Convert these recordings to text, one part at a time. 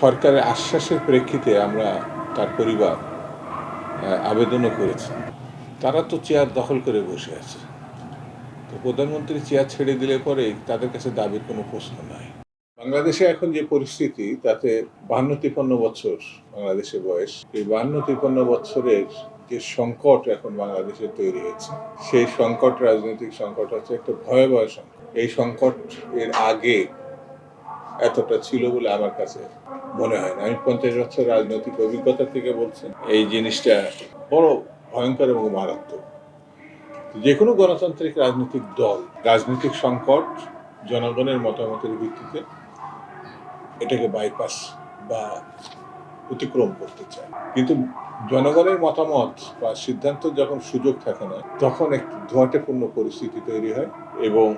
সরকারের আশ্বাসের প্রেক্ষিতে আমরা তার পরিবার আবেদনও করেছি। তারা তো চেয়ার দখল করে বসে আছে। তো প্রধানমন্ত্রী চেয়ার ছেড়ে দিলে পরে তাদের কাছে দাবির কোনো প্রশ্ন নাই। বাংলাদেশে এখন যে পরিস্থিতি, তাতে বাহান্ন তিপ্পান্ন বছর বাংলাদেশের বয়স। এই বাহান্ন তিপ্পান্ন বছরের যে সংকট এখন বাংলাদেশে তৈরি হয়েছে, সেই সংকট, রাজনৈতিক সংকট হচ্ছে একটা ভয়াবহ সংকট। এই সংকট এর আগে এতটা ছিল বলে আমার কাছে মনে হয় না। আমি পঞ্চাশ বছর রাজনৈতিক অভিজ্ঞতা থেকে বলছি, এই জিনিসটা বড় ভয়ঙ্কর এবং মারাত্মক। যে কোনো গণতান্ত্রিক রাজনৈতিক দল, রাজনৈতিক সংকট, জনগণের মতামতের ভিত্তিতে এটাকে বাইপাস বা অতিক্রম করতে চায়। কিন্তু জনগণের মতামত বা সিদ্ধান্ত যখন সুযোগ থাকে না, তখন একটি ধোয়াটেপূর্ণ পরিস্থিতি তৈরি হয় এবং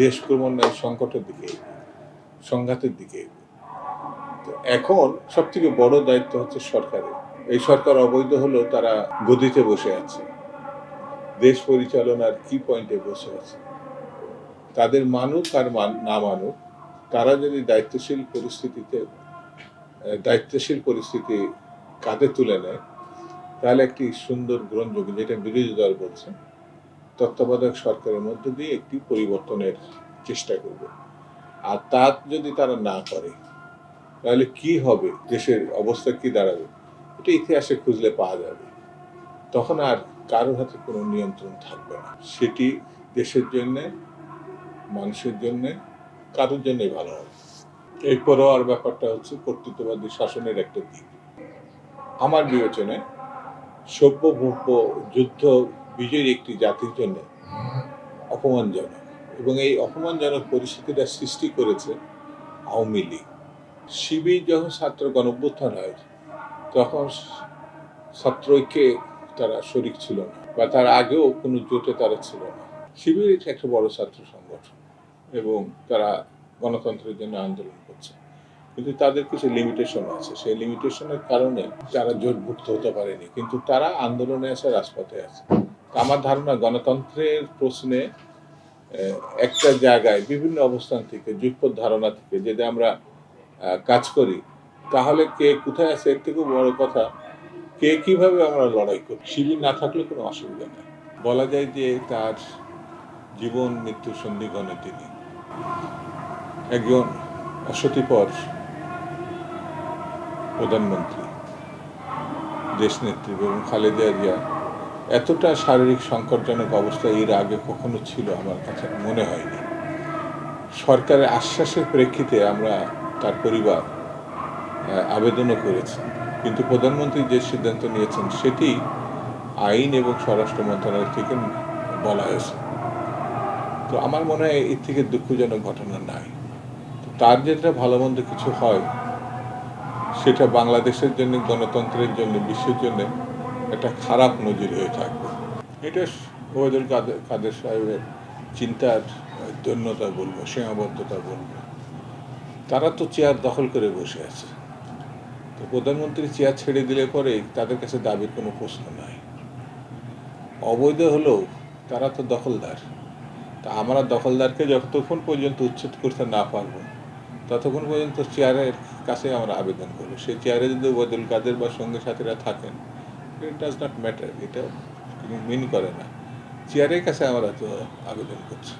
দেশ ক্রমান্বয়ে সংকটের দিকে সংঘাতের দিকে তো এখন সব থেকে বড় দায়িত্ব হচ্ছে সরকারের। এই সরকার অবৈধ হলেও তারা গদিতে বসে আছে। দেশ পরিচালনার কি পয়েন্টে বসে আছে। তাদের মানুক আর না মানুক, তারা যদি দায়িত্বশীল পরিস্থিতিতে দায়িত্বশীল পরিস্থিতি কাঁধে তুলে নেয়, তাহলে একটি সুন্দর গ্রহণযোগ্য যেটা বিরোধী দল বলছে, তত্ত্বাবধায়ক সরকারের মধ্য দিয়ে একটি পরিবর্তনের চেষ্টা করবে। আর তা যদি তারা না করে, তাহলে কি হবে? দেশের অবস্থা কি দাঁড়াবে? এটা ইতিহাসে খুঁজলে পাওয়া যাবে। তখন আর কারোর হাতে কোনো নিয়ন্ত্রণ থাকবে না। সেটি দেশের জন্য, মানুষের জন্য, কারোর জন্যই ভালো হবে এরপরেও আর ব্যাপারটা হচ্ছে কর্তৃত্ববাদী শাসনের একটা দিক। আমার বিবেচনায় সভ্য ভব্য যুদ্ধ বিজয়ী একটি জাতির জন্য অপমানজনক। এবং এই অপমানজনক পরিস্থিতিটা সৃষ্টি করেছে আওয়ামী লীগ। শিবির যখন ছাত্র গণভ্যুত্থান হয়, তখন ছাত্রৈক্যে তারা শরিক ছিল না বা তার আগেও কোনো জোটে তারা ছিল না। শিবির একটা বড় ছাত্র সংগঠন এবং তারা গণতন্ত্রের জন্য আন্দোলন করছে। কিন্তু তাদের কিছু লিমিটেশন আছে। সেই লিমিটেশনের কারণে তারা জোটভুক্ত হতে পারেনি। কিন্তু তারা আন্দোলনে আছে রাজপথে আছে। আমার ধারণা গণতন্ত্রের প্রশ্নে একটা জায়গায় বিভিন্ন অবস্থান থেকে যুগপথ ধারণা থেকে যদি আমরা কাজ করি, তাহলে কে কোথায় আছে এর থেকেও বড় কথা, কে কীভাবে আমরা লড়াই করি শিবির না থাকলে কোনো অসুবিধা নেই। বলা যায় যে তার জীবন, মৃত্যু সন্ধিগণে তিনি একজন অসতিপর প্রধানমন্ত্রী দেশ দেশনেত্রী, এবং খালেদা জিয়া এতটা শারীরিক সংকটজনক অবস্থা এর আগে কখনো ছিল আমার কাছে, মনে হয়নি। সরকারের আশ্বাসের প্রেক্ষিতে আমরা তার পরিবার আবেদনও করেছি। কিন্তু প্রধানমন্ত্রী যে সিদ্ধান্ত নিয়েছেন সেটি আইন এবং স্বরাষ্ট্র মন্ত্রণালয় থেকে বলা হয়েছে। তো আমার মনে হয় এর থেকে দুঃখজনক ঘটনা নাই। তার যেটা ভালো মন্দ কিছু হয়, সেটা বাংলাদেশের জন্য, গণতন্ত্রের জন্য, বিশ্বের জন্য একটা খারাপ নজির হয়ে থাকবে। এটা ওবায়দুল কাদের কাদের সাহেবের চিন্তার দৈন্যতা বলব, সীমাবদ্ধতা বলব। তারা তো চেয়ার দখল করে বসে আছে। তো প্রধানমন্ত্রী চেয়ার ছেড়ে দিলে পরে তাদের কাছে দাবির কোনো প্রশ্ন নাই। অবৈধ হলেও তারা তো দখলদার। তা আমরা দখলদারকে যতক্ষণ পর্যন্ত উচ্ছেদ করতে না পারব, ততক্ষণ পর্যন্ত চেয়ারের কাছে আমরা আবেদন করব। সেই চেয়ারে যদি ওবায়দুল কাদের বা সঙ্গে সাথীরা থাকেন ইট ডাজ নট ম্যাটার এটা মিন করে না। চেয়ারের কাছে আমরা তো আবেদন করছি।